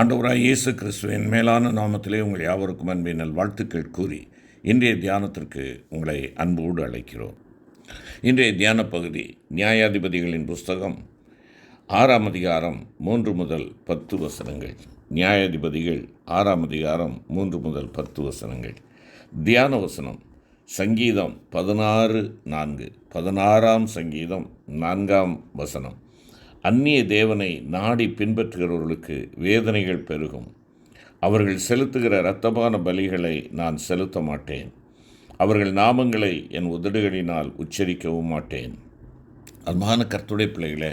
ஆண்டவராய் இயேசு கிறிஸ்துவின் மேலான நாமத்திலே உங்கள் யாவருக்கும் அன்பின் நல்வாழ்த்துக்கள் கூறி இன்றைய தியானத்திற்கு உங்களை அன்போடு அழைக்கிறோம். இன்றைய தியான பகுதி நியாயாதிபதிகளின் புஸ்தகம் ஆறாம் அதிகாரம் மூன்று முதல் பத்து வசனங்கள். நியாயாதிபதிகள் ஆறாம் அதிகாரம் மூன்று முதல் பத்து வசனங்கள். தியான வசனம் சங்கீதம் பதினாறு நான்கு. பதினாறாம் சங்கீதம் நான்காம் வசனம். அந்நிய தேவனை நாடி பின்பற்றுகிறவர்களுக்கு வேதனைகள் பெருகும். அவர்கள் செலுத்துகிற இரத்தமான பலிகளை நான் செலுத்த மாட்டேன். அவர்கள் நாமங்களை என் உதடுகளினால் உச்சரிக்கவும் மாட்டேன். அன்பான கர்த்துடைய பிள்ளைகளே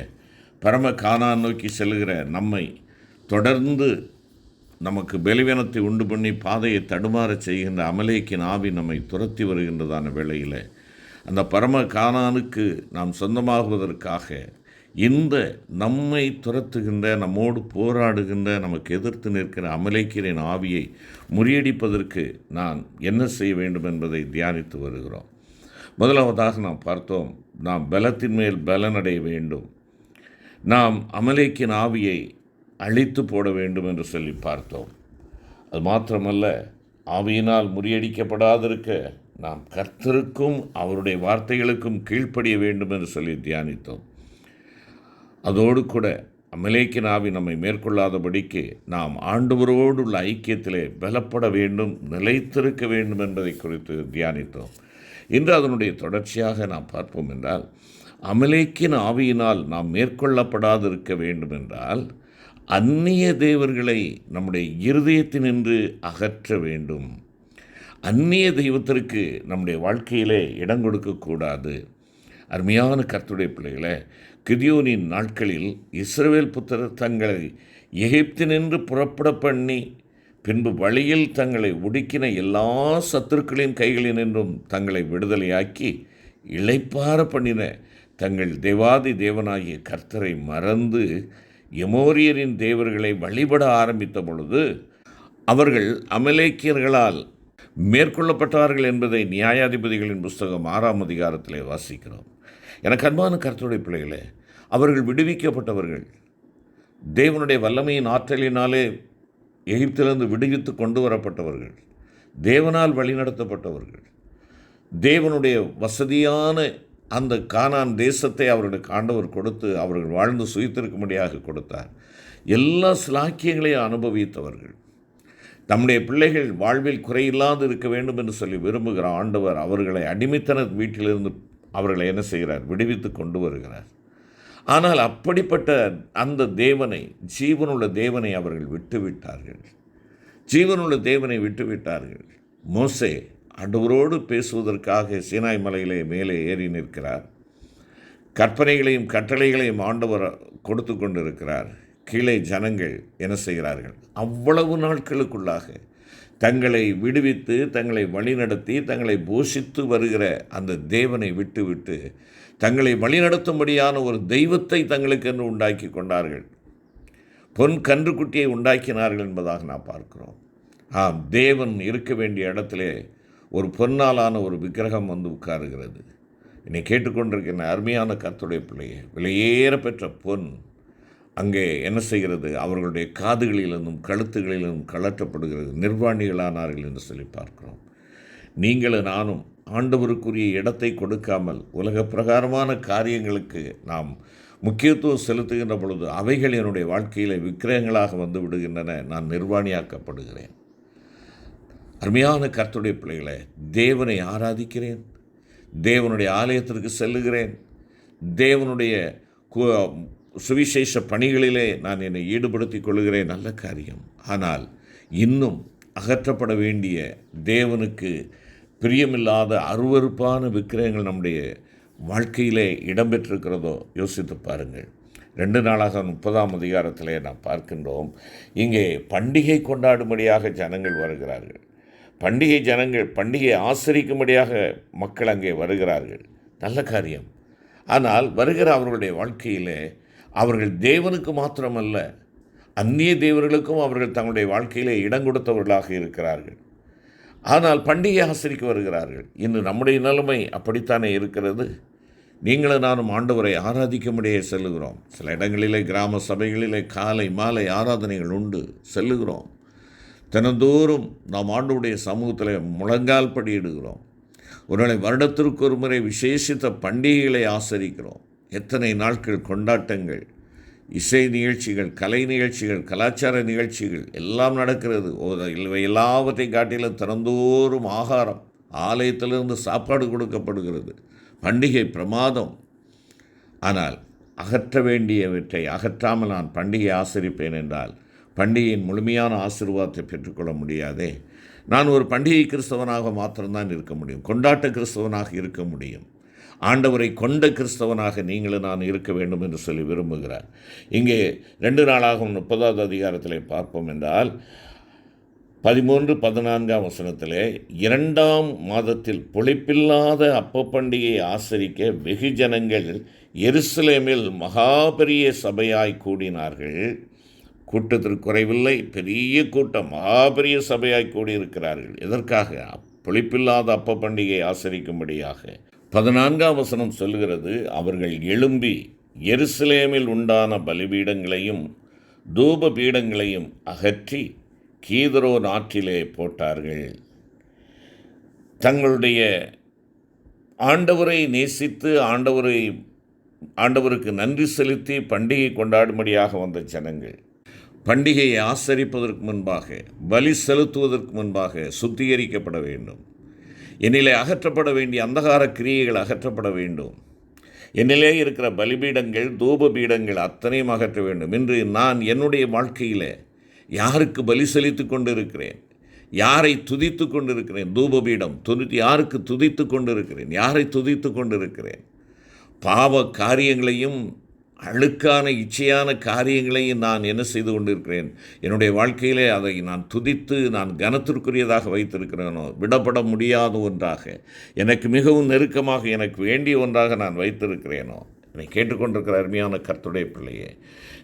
பரம காணா நோக்கி செல்கிற நம்மை தொடர்ந்து நமக்கு பலவீனத்தை உண்டு பண்ணி பாதையை தடுமாறச் செய்கின்ற அமலேக்கின் ஆவி நம்மை துரத்தி வருகின்றதான வேளையில் அந்த பரம காணானுக்கு நாம் சொந்தமாகுவதற்காக இந்த நம்மை துரத்துகின்ற நம்மோடு போராடுகின்ற நமக்கு எதிர்த்து நிற்கிற அமலைக்கிறேன் ஆவியை முறியடிப்பதற்கு நான் என்ன செய்ய வேண்டும் என்பதை தியானித்து வருகிறோம். முதலாவதாக நாம் பார்த்தோம் நாம் பலத்தின் மேல் பலனடைய வேண்டும். நாம் அமலைக்கின் ஆவியை அழித்து போட வேண்டும் என்று சொல்லி பார்த்தோம். அது மாத்திரமல்ல ஆவியினால் முறியடிக்கப்படாதிருக்க நாம் கர்த்தருக்கும் அவருடைய வார்த்தைகளுக்கும் கீழ்ப்படிய வேண்டும் என்று சொல்லி தியானித்தோம். அதோடு கூட அமலேக்கின் ஆவி நம்மை மேற்கொள்ளாதபடிக்கு நாம் ஆண்டவரோடு உள்ள ஐக்கியத்திலே பலப்பட வேண்டும் நிலைத்திருக்க வேண்டும் என்பதை குறித்து தியானித்தோம். இன்று அதனுடைய தொடர்ச்சியாக நாம் பார்ப்போம் என்றால் அமலேக்கின் ஆவியினால் நாம் மேற்கொள்ளப்படாதிருக்க வேண்டும் என்றால் அந்நிய தேவர்களை நம்முடைய இருதயத்தினின்று அகற்ற வேண்டும். அந்நிய தெய்வத்திற்கு நம்முடைய வாழ்க்கையிலே இடம் கொடுக்கக்கூடாது. அருமையான கர்த்துடைய பிள்ளைகளை கிதியோனின் நாட்களில் இஸ்ரவேல் புத்திரர் தங்களை எகிப்தினின்று புறப்பட பண்ணி பின்பு வழியில் தங்களை ஒடுக்கின எல்லா சத்துருக்களின் கைகளினின்றும் தங்களை விடுதலையாக்கி இழைப்பார பண்ணின தங்கள் தேவாதி தேவனாகிய கர்த்தரை மறந்து எமோரியரின் தேவர்களை வழிபட ஆரம்பித்த பொழுது அவர்கள் அமலேக்கியர்களால் மேற்கொள்ளப்பட்டார்கள் என்பதை நியாயாதிபதிகளின் புஸ்தகம் ஆறாம் அதிகாரத்திலே வாசிக்கிறோம். எனக்கு அன்பான கருத்துடைய பிள்ளைகளே அவர்கள் விடுவிக்கப்பட்டவர்கள். தேவனுடைய வல்லமையின் ஆற்றலினாலே எகிப்திலிருந்து விடுவித்து கொண்டு வரப்பட்டவர்கள். தேவனால் வழிநடத்தப்பட்டவர்கள் தேவனுடைய வசதியான அந்த கானான் தேசத்தை அவர்களுக்கு ஆண்டவர் கொடுத்து அவர்கள் வாழ்ந்து சுயித்திருக்கும்படியாக கொடுத்தார். எல்லா சிலாக்கியங்களையும் அனுபவித்தவர்கள். தம்முடைய பிள்ளைகள் வாழ்வில் குறையில்லாது இருக்க வேண்டும் என்று சொல்லி விரும்புகிற ஆண்டவர் அவர்களை அடிமைத்தன வீட்டிலிருந்து அவர்களை என்ன செய்கிறார்? விடுவித்து கொண்டு வருகிறார். ஆனால் அப்படிப்பட்ட அந்த தேவனை ஜீவனுள்ள தேவனை அவர்கள் விட்டுவிட்டார்கள். ஜீவனுள்ள தேவனை விட்டுவிட்டார்கள். மோசே அடுவரோடு பேசுவதற்காக சீனாய் மலையிலே மேலே ஏறி நிற்கிறார். கற்பனைகளையும் கட்டளைகளையும் ஆண்டவர் கொடுத்து கொண்டிருக்கிறார். கீழே ஜனங்கள் என்ன செய்கிறார்கள்? அவ்வளவு நாட்களுக்குள்ளாக தங்களை விடுவித்து தங்களை வழிநடத்தி தங்களை போஷித்து வருகிற அந்த தேவனை விட்டுவிட்டு தங்களை வழிநடத்தும்படியான ஒரு தெய்வத்தை தங்களுக்கென்று உண்டாக்கி கொண்டார்கள். பொன் கன்றுக்குட்டியை உண்டாக்கினார்கள் என்பதாக நாம் பார்க்கிறோம். ஆம் தேவன் இருக்க வேண்டிய இடத்திலே ஒரு பொன்னாலான ஒரு விக்கிரகம் வந்து உட்காருகிறது. என்னை கேட்டுக்கொண்டிருக்கிற அருமையான கத்துடைய பிள்ளையே விலையேற பெற்ற பொன் அங்கே என்ன செய்கிறது? அவர்களுடைய காதுகளிலிருந்தும் கழுத்துகளிலிருந்தும் கலற்றப்படுகிறது நிர்வாணிகளானார்கள் என்று சொல்லி பார்க்கிறோம். நீங்களும் நானும் ஆண்டவருக்குரிய இடத்தை கொடுக்காமல் உலக பிரகாரமான காரியங்களுக்கு நாம் முக்கியத்துவம் செலுத்துகின்ற பொழுது அவைகள் என்னுடைய வாழ்க்கையில் விக்கிரகங்களாக வந்து விடுகின்றன. நான் நிர்வாணியாக்கப்படுகிறேன். அருமையான கர்த்துடைய பிள்ளைகளை தேவனை ஆராதிக்கிறேன். தேவனுடைய ஆலயத்திற்கு செல்லுகிறேன். தேவனுடைய சுவிசேஷ பணிகளிலே நான் என்னை ஈடுபடுத்தி கொள்கிறேன் நல்ல காரியம். ஆனால் இன்னும் அகற்றப்பட வேண்டிய தேவனுக்கு பிரியமில்லாத அருவறுப்பான விக்கிரகங்கள் நம்முடைய வாழ்க்கையிலே இடம்பெற்றிருக்கிறதோ யோசித்து பாருங்கள். ரெண்டு நாளாக முப்பதாம் அதிகாரத்திலே நாம் பார்க்கின்றோம். இங்கே பண்டிகை கொண்டாடும்படியாக ஜனங்கள் வருகிறார்கள். பண்டிகை ஜனங்கள் பண்டிகையை ஆசரிக்கும்படியாக மக்கள் அங்கே வருகிறார்கள். நல்ல காரியம். ஆனால் வருகிற அவர்களுடைய வாழ்க்கையிலே அவர்கள் தேவனுக்கு மாத்திரமல்ல அந்நிய தேவர்களுக்கும் அவர்கள் தங்களுடைய வாழ்க்கையிலே இடம் கொடுத்தவர்களாக இருக்கிறார்கள். ஆனால் பண்டிகை ஆசிரிக்க வருகிறார்கள். இன்று நம்முடைய நிலைமை அப்படித்தானே இருக்கிறது? நீங்களும் நானும் ஆண்டவரை ஆராதிக்கும்படியே செல்லுகிறோம். சில இடங்களிலே கிராம சபைகளிலே காலை மாலை ஆராதனைகள் உண்டு. செல்லுகிறோம். தினந்தோறும் நாம் ஆண்டவருடைய சமூகத்தில் முழங்கால் படியிடுகிறோம். ஒருவேளை வருடத்திற்கு ஒரு முறை விசேஷித்த பண்டிகைகளை ஆசரிக்கிறோம். எத்தனை நாட்கள் கொண்டாட்டங்கள் இசை நிகழ்ச்சிகள் கலை நிகழ்ச்சிகள் கலாச்சார நிகழ்ச்சிகள் எல்லாம் நடக்கிறது. இவை எல்லாவற்றையும் காட்டிலும் திறந்தோறும் ஆகாரம் ஆலயத்திலிருந்து சாப்பாடு கொடுக்கப்படுகிறது. பண்டிகை பிரமாதம். ஆனால் அகற்ற வேண்டியவற்றை அகற்றாமல் நான் பண்டிகை ஆசரிப்பேன் என்றால் பண்டிகையின் முழுமையான ஆசீர்வாதத்தை பெற்றுக்கொள்ள முடியாதே. நான் ஒரு பண்டிகை கிறிஸ்தவனாக மாத்திரம்தான் இருக்க முடியும். கொண்டாட்ட கிறிஸ்தவனாக இருக்க முடியும். ஆண்டவரை கொண்ட கிறிஸ்தவனாக நீங்களும் நான் இருக்க வேண்டும் என்று சொல்லி விரும்புகிறார். இங்கே ரெண்டு நாளாகும் முப்பதாவது அதிகாரத்தில் பார்ப்போம் என்றால் பதிமூன்று பதினான்காம் வசனத்திலே இரண்டாம் மாதத்தில் பொழிப்பில்லாத அப்ப பண்டிகையை ஆசரிக்க வெகு ஜனங்கள் எருசலேமில் மகாபெரிய சபையாய் கூடினார்கள். கூட்டத்திற்கு குறைவில்லை பெரிய கூட்டம் மகாபெரிய சபையாய் கூடியிருக்கிறார்கள். எதற்காக? பொழிப்பில்லாத அப்ப பண்டிகையை ஆசரிக்கும்படியாக. பதினான்காம் வசனம் சொல்கிறது அவர்கள் எழும்பி எருசலேமில் உண்டான பலிபீடங்களையும் தூப பீடங்களையும் அகற்றி கீதரோ நாற்றிலே போட்டார்கள். தங்களுடைய ஆண்டவரை நேசித்து ஆண்டவரை ஆண்டவருக்கு நன்றி செலுத்தி பண்டிகை கொண்டாடும்படியாக வந்த ஜனங்கள் பண்டிகையை ஆசரிப்பதற்கு முன்பாக பலி செலுத்துவதற்கு முன்பாக சுத்திகரிக்கப்பட வேண்டும். என்னிலே அகற்றப்பட வேண்டிய அந்தகார கிரியைகள் அகற்றப்பட வேண்டும். என்னிலே இருக்கிற பலிபீடங்கள் தூப பீடங்கள் அத்தனையும் அகற்ற வேண்டும். என்று நான் என்னுடைய வாழ்க்கையில் யாருக்கு பலி செலுத்தி கொண்டிருக்கிறேன்? யாரை துதித்து கொண்டிருக்கிறேன்? தூபபீடம் துதி யாருக்கு துதித்து கொண்டிருக்கிறேன்? யாரை துதித்து கொண்டிருக்கிறேன்? பாவ காரியங்களையும் அழுக்கான இச்சையான காரியங்களையும் நான் என்ன செய்து கொண்டிருக்கிறேன்? என்னுடைய வாழ்க்கையிலே அதை நான் துதித்து நான் கனத்திற்குரியதாக வைத்திருக்கிறேனோ? விடப்பட முடியாத ஒன்றாக. எனக்கு மிகவும் நெருக்கமாக எனக்கு வேண்டிய ஒன்றாக நான் வைத்திருக்கிறேனோ? என்னை கேட்டுக்கொண்டிருக்கிற அருமையான கர்த்துடைய பிள்ளையே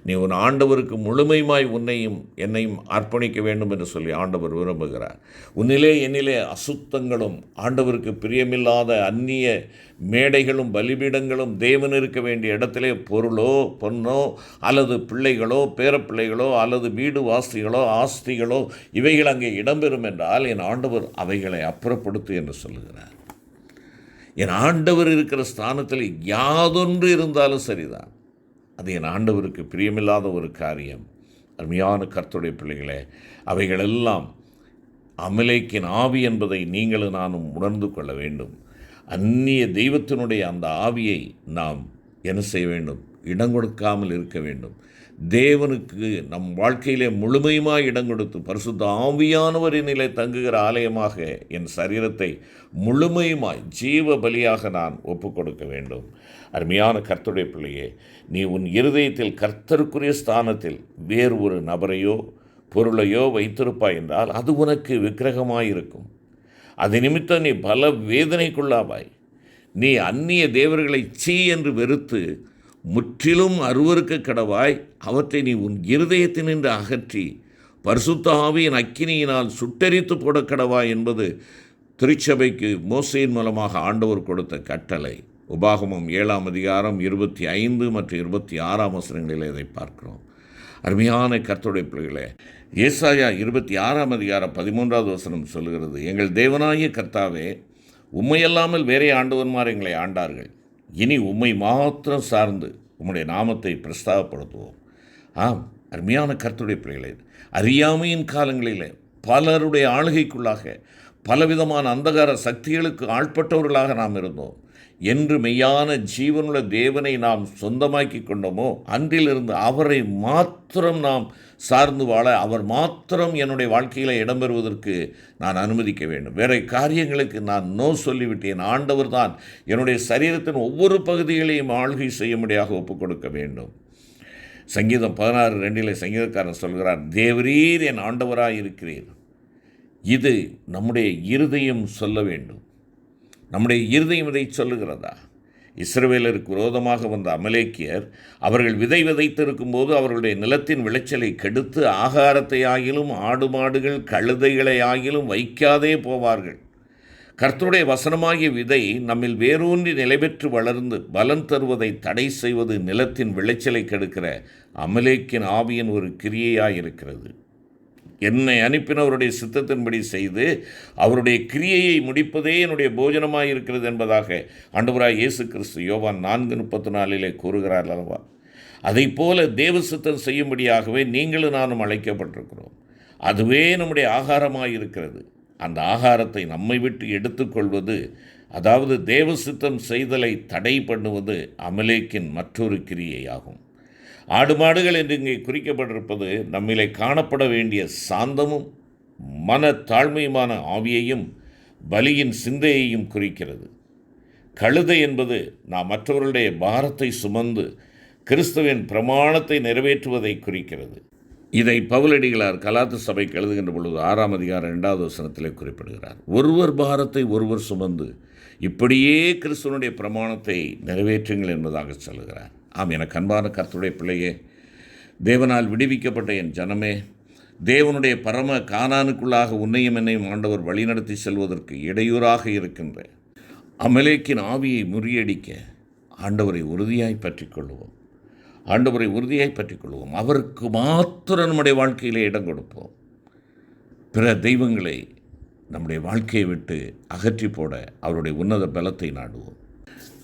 நீ உன் ஆண்டவருக்கு முழுமையுமாய் உன்னையும் என்னையும் அர்ப்பணிக்க வேண்டும் என்று சொல்லி ஆண்டவர் விரும்புகிறார். உன்னிலே என்னிலே அசுத்தங்களும் ஆண்டவருக்கு பிரியமில்லாத அந்நிய மேடைகளும் பலிபீடங்களும் தேவன் இருக்க வேண்டிய இடத்திலே பொருளோ பொன்னோ அல்லது பிள்ளைகளோ பேரப்பிள்ளைகளோ அல்லது வீடு வாசிகளோ ஆஸ்திகளோ இவைகள் அங்கே இடம்பெறும் என்றால் என் ஆண்டவர் அவைகளை அப்புறப்படுத்து என்று சொல்லுகிறார். என் ஆண்டவர் இருக்கிற ஸ்தானத்தில் யாதொன்று இருந்தாலும் சரிதான். அது என் ஆண்டவருக்கு பிரியமில்லாத ஒரு காரியம். அருமையான கர்த்துடைய பிள்ளைகளே அவைகளெல்லாம் அமலைக்கின் ஆவி என்பதை நீங்களும் நானும் உணர்ந்து கொள்ள வேண்டும். அந்நிய தெய்வத்தினுடைய அந்த ஆவியை நாம் என்ன செய்ய வேண்டும்? இடம் கொடுக்காமல் இருக்க வேண்டும். தேவனுக்கு நம் வாழ்க்கையிலே முழுமையுமாய் இடம் கொடுத்து பரிசுத்த ஆவியானவரினிலே தங்குகிற ஆலயமாக என் சரீரத்தை முழுமையுமாய் ஜீவ பலியாக நான் ஒப்புக் கொடுக்க வேண்டும். அருமையான கர்த்தருடைய பிள்ளையே நீ உன் இருதயத்தில் கர்த்தருக்குரிய ஸ்தானத்தில் வேறு ஒரு நபரையோ பொருளையோ வைத்திருப்பாய் என்றால் அது உனக்கு விக்கிரகமாயிருக்கும். அது நிமித்தம் நீ பல வேதனைக்குள்ளாவாய் நீ அந்நிய தேவர்களை சீ என்று வெறுத்து முற்றிலும் அருவருக்க கடவாய் அவற்றை நீ உன் இருதயத்தினின்று அகற்றி பரிசுத்தாவியின் அக்கினியினால் சுட்டெரித்து போட கடவாய் என்பது திருச்சபைக்கு மோசையின் மூலமாக ஆண்டவர் கொடுத்த கட்டளை. உபாகமம் ஏழாம் அதிகாரம் இருபத்தி ஐந்து மற்றும் இருபத்தி ஆறாம் வசனங்களில் இதை பார்க்கிறோம். அருமையான கத்தோடைய பிள்ளைகளே ஏசாயா இருபத்தி ஆறாம் அதிகாரம் பதிமூன்றாவது வசனம் சொல்லுகிறது எங்கள் தேவனாகிய கர்த்தாவே உண்மையல்லாமல் வேறே ஆண்டவன்மார் எங்களை ஆண்டார்கள். இனி உம்மை மாத்திரம் சார்ந்து உம்முடைய நாமத்தை பிரஸ்தாபப்படுத்துவோம் ஆம் அருமையான கருத்துடைய பிள்ளைகளே அறியாமையின் காலங்களிலே பலருடைய ஆளுகைக்குள்ளாக பலவிதமான அந்தகார சக்திகளுக்கு ஆட்பட்டவர்களாக நாம் இருந்தோம். என்று மெய்யான ஜீவனுள்ள தேவனை நாம் சொந்தமாக்கி கொண்டோமோ அன்றிலிருந்து அவரை மாத்திரம் நாம் சார்ந்து வாழ அவர் மாத்திரம் என்னுடைய வாழ்க்கையில் இடம்பெறுவதற்கு நான் அனுமதிக்க வேண்டும். வேற காரியங்களுக்கு நான் நோ சொல்லிவிட்டேன். ஆண்டவர் தான் என்னுடைய சரீரத்தின் ஒவ்வொரு பகுதிகளையும் ஆள்கை செய்யும்படியாக ஒப்புக் கொடுக்க வேண்டும். சங்கீதம் பதினாறு ரெண்டிலே சங்கீதக்காரன் சொல்கிறார் தேவரீர் என் ஆண்டவராக இருக்கிறீர் இது நம்முடைய இருதயம் சொல்ல வேண்டும். நம்முடைய இருதயம் இதை சொல்லுகிறதா? இஸ்ரவேலருக்கு விரோதமாக வந்த அமலேக்கியர் அவர்கள் விதை விதைத்திருக்கும் போது அவர்களுடைய நிலத்தின் விளைச்சலை கெடுத்து ஆகாரத்தை ஆகிலும் ஆடு மாடுகள் கழுதைகளை ஆகிலும் வைக்காதே போவார்கள். கர்த்தருடைய வசனமாகிய விதை நம்மில் வேரூன்றி நிலைபெற்று வளர்ந்து பலன் தருவதை தடை செய்வது நிலத்தின் விளைச்சலை கெடுக்கிற அமலேக்கின் ஆவியின் ஒரு கிரியையாயிருக்கிறது. என்னை அனுப்பினவருடைய சித்தத்தின்படி செய்து அவருடைய கிரியையை முடிப்பதே என்னுடைய போஜனமாக இருக்கிறது என்பதாக ஆண்டவராய் இயேசு கிறிஸ்து யோவான் நான்கு முப்பத்தி நாலிலே கூறுகிறார் அல்லவா? அதைப் போல தேவ சித்தம் செய்யும்படியாகவே நீங்களும் நானும் அழைக்கப்பட்டிருக்கிறோம். அதுவே நம்முடைய ஆகாரமாக இருக்கிறது. அந்த ஆகாரத்தை நம்மை விட்டு எடுத்துக்கொள்வது அதாவது தேவ சித்தம் செய்தலை தடை பண்ணுவது அமலேக்கின் மற்றொரு கிரியையாகும். ஆடு மாடுகள் என்று இங்கே குறிக்கப்பட்டிருப்பது நம்மிலே காணப்பட வேண்டிய சாந்தமும் மன தாழ்மையுமான ஆவியையும் பலியின் சிந்தையையும் குறிக்கிறது. கழுதை என்பது நாம் மற்றவர்களுடைய பாரத்தை சுமந்து கிறிஸ்துவின் பிரமாணத்தை நிறைவேற்றுவதை குறிக்கிறது. இதை பவுலடிகளார் கலாத்து சபைக்கு எழுதுகின்ற பொழுது ஆறாம் அதிகாரம் இரண்டாவது வசனத்திலே குறிப்பிடுகிறார். ஒருவர் பாரத்தை ஒருவர் சுமந்து இப்படியே கிறிஸ்துவனுடைய பிரமாணத்தை நிறைவேற்றுங்கள் என்பதாக சொல்கிறார் ஆம் எனக்கு அன்பான கர்த்தருடைய பிள்ளையே தேவனால் விடுவிக்கப்பட்ட என் ஜனமே தேவனுடைய பரம காணானுக்குள்ளாக உன்னையும் என்னையும் ஆண்டவர் வழிநடத்தி செல்வதற்கு இடையூறாக இருக்கின்ற அமலேக்கின் ஆவியை முறியடிக்க ஆண்டவரை உறுதியாய் பற்றிக் கொள்வோம் ஆண்டவரை உறுதியாய் பற்றிக் கொள்வோம் அவருக்கு மாத்திரம் நம்முடைய வாழ்க்கையிலே இடம் கொடுப்போம். பிற தெய்வங்களை நம்முடைய வாழ்க்கையை விட்டு அகற்றி போட அவருடைய உன்னத பலத்தை நாடுவோம்.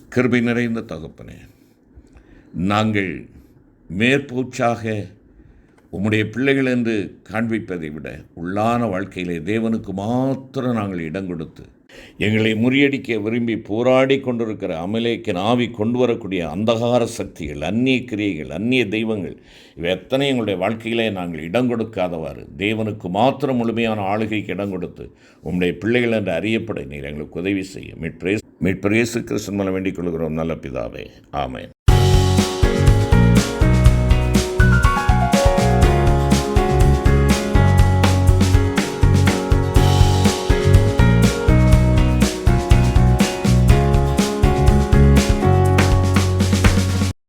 கிருபை நிறைந்த தகப்பனே நாங்கள் மேற்பூச்சாக உம்முடைய பிள்ளைகள் என்று காண்பிப்பதை விட உள்ளான வாழ்க்கையிலே தேவனுக்கு மாத்திரம் நாங்கள் இடம் கொடுத்து எங்களை முறியடிக்க விரும்பி போராடி கொண்டிருக்கிற அமலேக்கின் ஆவி கொண்டு வரக்கூடிய அந்தகார சக்திகள் அந்நிய கிரியைகள் அந்நிய தெய்வங்கள் இவை எத்தனை எங்களுடைய வாழ்க்கையிலே நாங்கள் இடம் கொடுக்காதவாறு தேவனுக்கு மாத்திரம் முழுமையான ஆளுகைக்கு இடம் கொடுத்து உம்முடைய பிள்ளைகள் என்று அறியப்பட நீர் எங்களுக்கு உதவி செய்யும். மீட்பிரேஸ் மீட்பிரேசு கிருஷ்ணன் மேலே வேண்டிக் கொள்கிறோம். நல்ல பிதாவே. ஆமேன்.